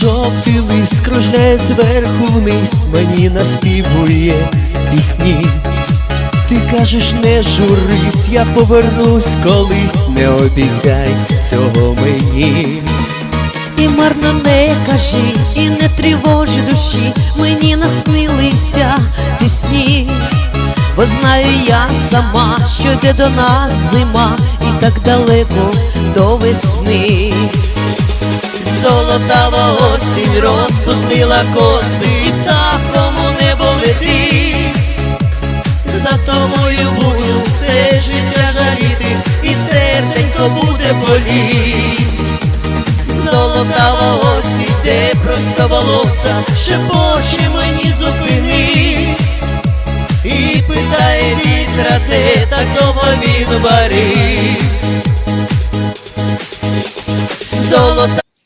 Жовтий лист кружляє зверху вниз, мені наспівує пісні. Ти кажеш, не журись, я повернусь колись, не обіцяй цього мені. І марно не кажи, і не тривожи душі, мені наснилися пісні, бо знаю я сама, що йде до нас зима, і так далеко до весни. Золотава осінь розпустила коси, і птахом у небо летить. За тобою буду все життя жаріти, і серденько буде боліть. Золотава осінь, де просто волоса, шепоче мені зупинись. І питає вітра, де так довго він варивсь. Золота